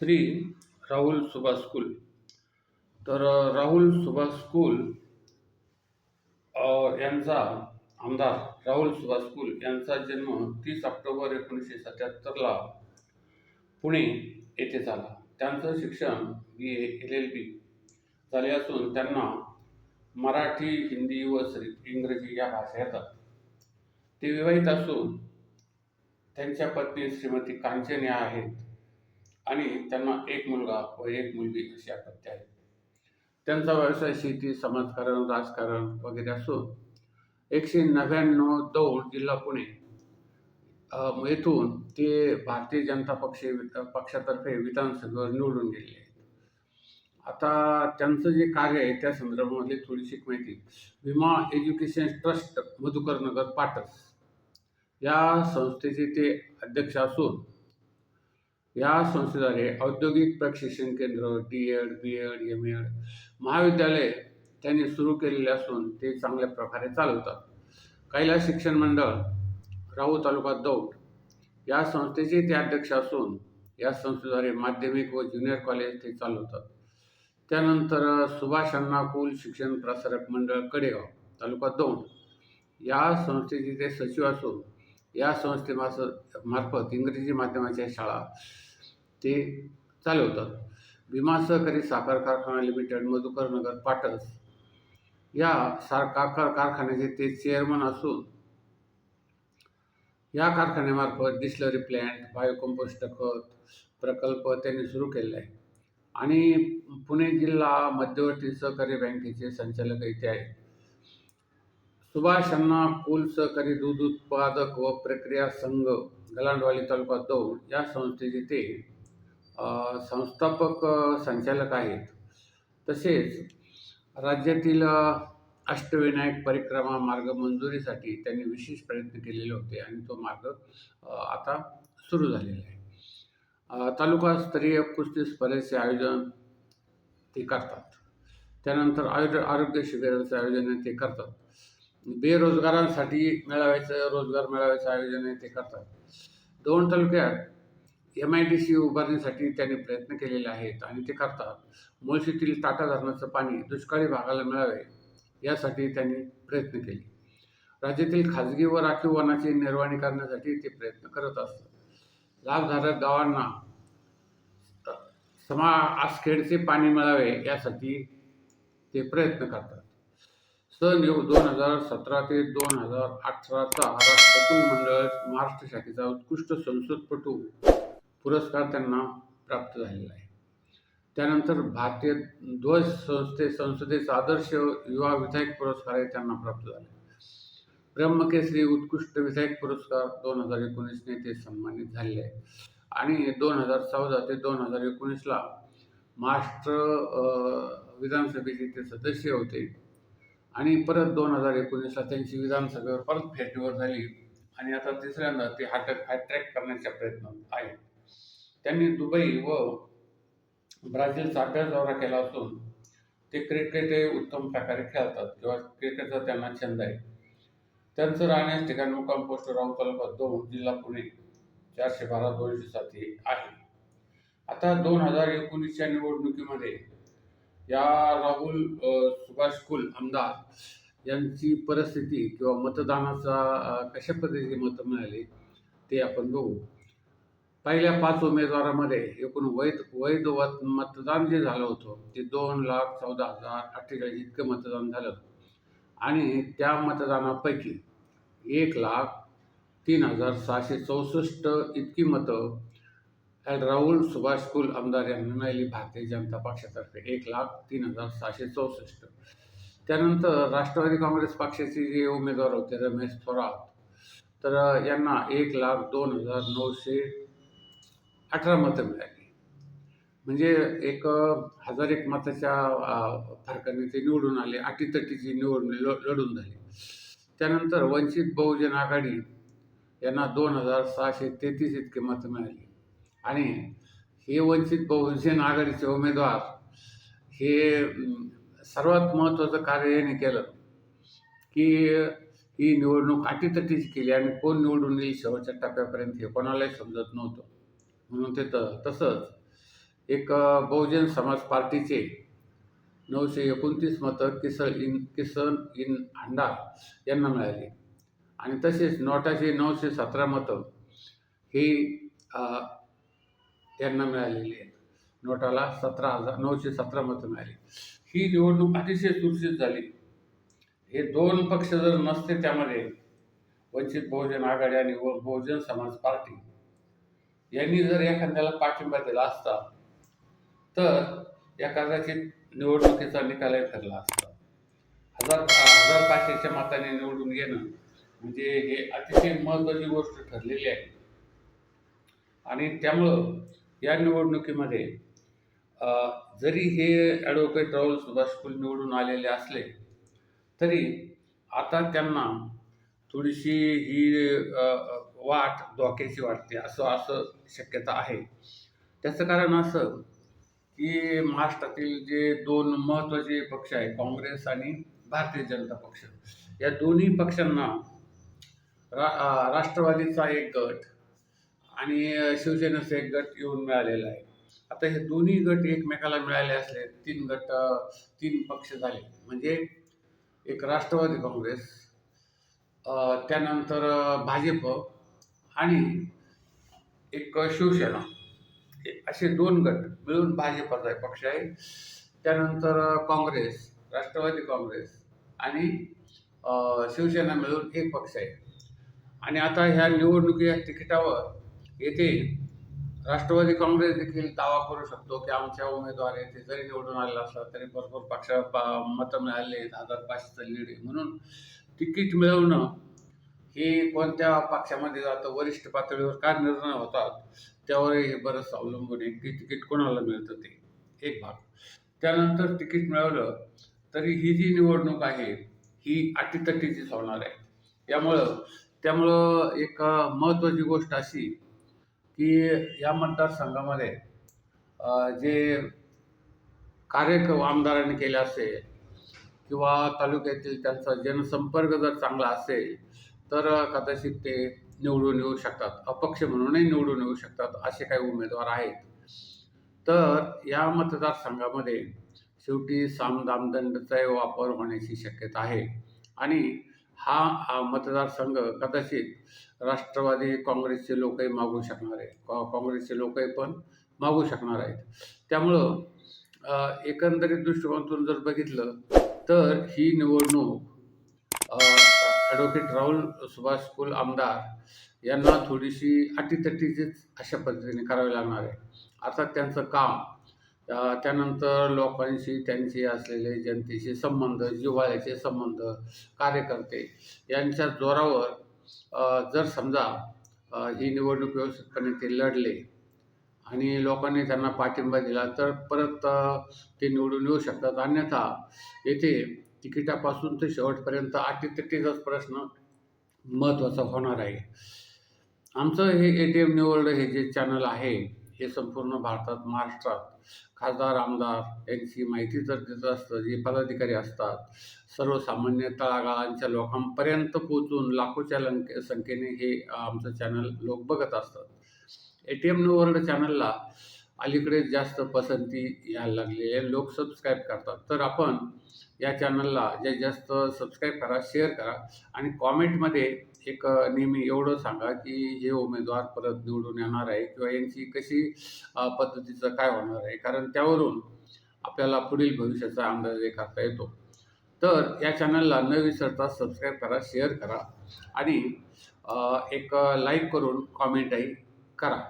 Shri Rahul Subhash school. तर Rahul Subhash school यांचा आमदार राहुल सुभाष स्कूल यांचा जन्म तीस ऑक्टोबर एकोणीसशे सत्याहत्तरला पुणे येथे झाला. त्यांचं शिक्षण बी ए एल एल बी झाले असून त्यांना मराठी हिंदी व श्री इंग्रजी या भाषा येतात. ते विवाहित असून त्यांच्या पत्नी श्रीमती कांचन या आहेत. आणि त्यांना एक मुलगा व एक मुलगी अशी अपत्य आहे. त्यांचा व्यवसाय शेती समाजकारण राजकारण वगैरे असून एकशे नव्याण्णव दौड जिल्हा पुणे येथून ते भारतीय जनता पक्ष पक्षातर्फे विधानसभेवर निवडून गेले. आहेत आता त्यांचं जे कार्य आहे त्या संदर्भामध्ये थोडीशी माहिती. विमा एज्युकेशन ट्रस्ट मधुकर नगर पाटस. या संस्थेचे ते अध्यक्ष असून या संस्थेद्वारे औद्योगिक प्रशिक्षण केंद्र D Ed B Ed M Ed महाविद्यालय त्यांनी सुरू केलेले असून ते चांगल्या प्रकारे चालवतात. कैलास शिक्षण मंडळ राहू तालुका दौंड या संस्थेचे ते अध्यक्ष असून या संस्थेद्वारे माध्यमिक व ज्युनियर कॉलेज ते चालवतात. त्यानंतर सुभाष अण्णा कुल शिक्षण प्रसारक मंडळ कडेगाव तालुका दौंड या संस्थेचे ते सचिव असून या संस्थेमार्फत मार्फत इंग्रजी माध्यमाच्या शाळा ते चालवतात. भीमा सहकारी साखर कारखाना लिमिटेड मधुकर नगर पाटस या सार कारखान्याचे ते चेअरमन असून या कारखान्यामार्फत डिस्लरी प्लॅन्ट बायोकंपोस्ट खत प्रकल्प त्यांनी सुरू केलेला आहे. आणि पुणे जिल्हा मध्यवर्ती सहकारी बँकेचे संचालक इथे आहेत. सुभाष अण्णा कुल सहकारी दूध उत्पादक व प्रक्रिया संघ गलांडवाली तालुका दौड या संस्थेचे ते संस्थापक संचालक आहेत. तसेच राज्यातील अष्टविनायक परिक्रमा मार्ग मंजुरीसाठी त्यांनी विशेष प्रयत्न केलेले होते आणि तो मार्ग आता सुरू झालेला आहे. तालुकास्तरीय कुस्ती स्पर्धेचे आयोजन ते करतात. त्यानंतर आयुर् आरोग्य शिबिराचं आयोजन ते करतात. बेरोजगारांसाठी मेळाव्याचं रोजगार मेळाव्याचं आयोजन ते करतात. दोन तालुक्यात एम आय डी सी उभारण्यासाठी त्यांनी प्रयत्न केलेले आहेत आणि ते करतात. मुळशीतील टाटा धरणाचं पाणी दुष्काळी भागाला मिळावे यासाठी त्यांनी प्रयत्न केले. राज्यातील खाजगी व राखीव वनाची निर्वाणी करण्यासाठी ते प्रयत्न करत असतात. लाभधारक गावांना समा आसखेडचे पाणी मिळावे यासाठी ते प्रयत्न करतात. सन योग दोन हजार सतरा ते दोन हजार अठराचा राष्ट्रकुल मंडळ महाराष्ट्र शाखेचा उत्कृष्ट संसदपटू पुरस्कार त्यांना प्राप्त झालेला आहे. त्यानंतर भारतीय ध्वज संस्थे संसदेचा आदर्श युवा विधायक पुरस्कार हे त्यांना प्राप्त झाले. ब्रह्मकेसरी उत्कृष्ट विधायक पुरस्कार दोन हजार एकोणीसने ते सन्मानित झालेले आहे आणि दोन हजार चौदा ते दोन हजार एकोणीसला महाराष्ट्र विधानसभेचे ते सदस्य होते. आणि परत दोन हजार एकोणीसला त्यांची विधानसभेवर परत फेरनिवड झाली. आणि आता तिसऱ्यांदा ते हाटक हॅट्रॅक करण्याच्या प्रयत्नात आहेत. त्यांनी दुबई व ब्राझीलचा अभ्यास दौरा केला असून ते क्रिकेटही उत्तम प्रकारे खेळतात किंवा क्रिकेटचा त्यांना छंद आहे. त्यांचं राहण्यास ठिकाण मुक्काम पोस्ट राहू तालुका दोन जिल्हा पुणे चारशे बारा दोनशे सात हे आहे. आता दोन हजार एकोणीसच्या निवडणुकीमध्ये या राहुल सुभाष कुल आमदार यांची परिस्थिती किंवा मतदानाचा कशा पद्धतीचे मतं मिळाले ते आपण बघू. पहिल्या पाच उमेदवारामध्ये एकूण वैध वैध मतदान जे झालं होतं ते दोन लाख चौदा हजार अठ्ठेचाळीस इतकं मतदान झालं आणि त्या मतदानापैकी एक लाख तीन हजार सहाशे चौसष्ट इतकी मतं राहुल सुभाष कुल आमदार यांना मिळाली भारतीय जनता पक्षातर्फे. एक लाख तीन हजार सहाशे चौसष्ट. त्यानंतर राष्ट्रवादी काँग्रेस पक्षाचे जे उमेदवार होते रमेश थोरात तर यांना एक लाख दोन हजार नऊशे अठरा मतं मिळाली. म्हणजे एक हजार एक मताच्या फरकाने ते निवडून आले. अटीतटीची निवड ल- लढून झाली. त्यानंतर वंचित बहुजन आघाडी यांना दोन हजार सहाशे तेहतीस इतके मतं मिळाली. आणि हे वंचित बहुजन आघाडीचे उमेदवार हे सर्वात महत्त्वाचं कार्य यांनी केलं की ही निवडणूक अटीतटीची केली आणि कोण निवडून येईल शेवटच्या टप्प्यापर्यंत हे कोणालाही समजत नव्हतं. म्हणून ते तसंच. एक बहुजन समाज पार्टीचे नऊशे एकोणतीस मतं किसन इन किसन इन हांडा यांना मिळाली. आणि तसेच नोटाचे नऊशे सतरा मतं ही त्यांना यांना मिळालेली आहेत. नोटाला सतरा हजार नऊशे सतरा मतं मिळाली. ही निवडणूक अतिशय सुरक्षित झाली. हे दोन पक्ष जर नसते त्यामध्ये वंचित बहुजन आघाडी आणि व- बहुजन समाज पार्टी यांनी जर एखाद्याला पाठिंबा दिला असता तर या कदाचित निवडणुकीचा निकालही ठरला असता. हजार हजार पाचशेच्या मताने निवडून येणं म्हणजे हे अतिशय महत्त्वाची गोष्ट ठरलेली आहे. आणि त्यामुळं या निवडणुकीमध्ये जरी हे ॲडव्होकेट राहुल सुभाष कुल निवडून आलेले असले तरी आता त्यांना थोडीशी ही वाट धोक्याची वाटते असं असं शक्यता आहे. त्याचं कारण असं की महाराष्ट्रातील जे दोन महत्त्वाचे पक्ष आहे काँग्रेस आणि भारतीय जनता पक्ष या दोन्ही पक्षांना रा राष्ट्रवादीचा एक गट आणि शिवसेनेचा एक गट येऊन मिळालेला आहे. आता हे दोन्ही गट एकमेकाला मिळाले असले तीन गट तीन पक्ष झाले. म्हणजे एक राष्ट्रवादी काँग्रेस त्यानंतर भाजप आणि एक शिवसेना. असे दोन गट मिळून भाजपचा पक्ष आहे. त्यानंतर काँग्रेस राष्ट्रवादी काँग्रेस आणि शिवसेना मिळून एक पक्ष आहे. आणि आता ह्या निवडणुकीच्या तिकिटावर येथे राष्ट्रवादी काँग्रेस देखील दावा करू शकतो की आमच्या उमेदवार येथे जरी निवडून आलेला असला तरी भरपूर पक्षा मतं मिळाले हजार पाचशेचं लीड आहे म्हणून तिकीट मिळवणं हे कोणत्या पक्षामध्ये जातं वरिष्ठ पातळीवर काय निर्णय होतात त्यावर हे बरंच अवलंबून आहे. की तिकीट कोणाला मिळतं ते? एक भाग. त्यानंतर तिकीट मिळवलं तरी ही जी निवडणूक आहे ही अटीतटीचीच होणार आहे. यामुळं त्यामुळं एक महत्त्वाची गोष्ट अशी की या मतदारसंघामध्ये जे कार्यक्रम आमदारांनी केले असेल किंवा तालुक्यातील त्यांचा जनसंपर्क जर चांगला असेल तर कदाचित ते निवडून येऊ शकतात. अपक्ष म्हणूनही निवडून येऊ शकतात असे काही उमेदवार आहेत. तर या मतदारसंघामध्ये शेवटी सामदामदंडचाही वापर होण्याची शक्यता आहे. आणि हा मतदारसंघ कदाचित राष्ट्रवादी काँग्रेसचे लोकही मागू शकणार आहे. कॉ काँग्रेसचे लोकही पण मागू शकणार आहेत. त्यामुळं एकंदरीत दृष्टिकोनातून जर बघितलं तर ही निवडणूक ॲडव्होकेट राहुल सुभाष कुल आमदार यांना थोडीशी अटीतटीचीच अशा पद्धतीने करावी लागणार आहे. अर्थात त्यांचं काम त्यानंतर लोकांशी त्यांचे असलेले जनतेशी संबंध जिव्हाळ्याचे संबंध कार्यकर्ते यांच्या जोरावर जर समजा ही निवडणूक व्यवस्थितपणे ते लढले आणि लोकांनी त्यांना पाठिंबा दिला तर परत ते निवडून येऊ शकतात. अन्यथा येथे तिकिटापासून ते शेवटपर्यंत अटीतटीचाच प्रश्न महत्त्वाचा होणार आहे. आमचं हे ए टी एम निवड हे जे चॅनल आहे हे संपूर्ण भारतात महाराष्ट्रात खासदार आमदार यांची माहिती तर देत असतं जे पदाधिकारी असतात सर्वसामान्य तळागाळांच्या लोकांपर्यंत पोचून लाखोच्या लंके संख्येने हे आमचं चॅनल लोक बघत असतात. A T M new world चॅनलला अलीकडे जास्त पसंती यायला लागलेले आहे. लोक सबस्क्राईब करतात. तर आपण या चॅनलला जे जास्त सबस्क्राईब करा शेअर करा आणि कॉमेंटमध्ये एक नेहमी एवढं सांगा की हे उमेदवार परत निवडून येणार आहे किंवा यांची कशी पद्धतीचं काय होणार आहे. कारण त्यावरून आपल्याला पुढील भविष्याचा अंदाज करता येतो. तर या चॅनलला न विसरता सबस्क्राईब करा शेअर करा आणि एक लाईक करून कॉमेंटही करा.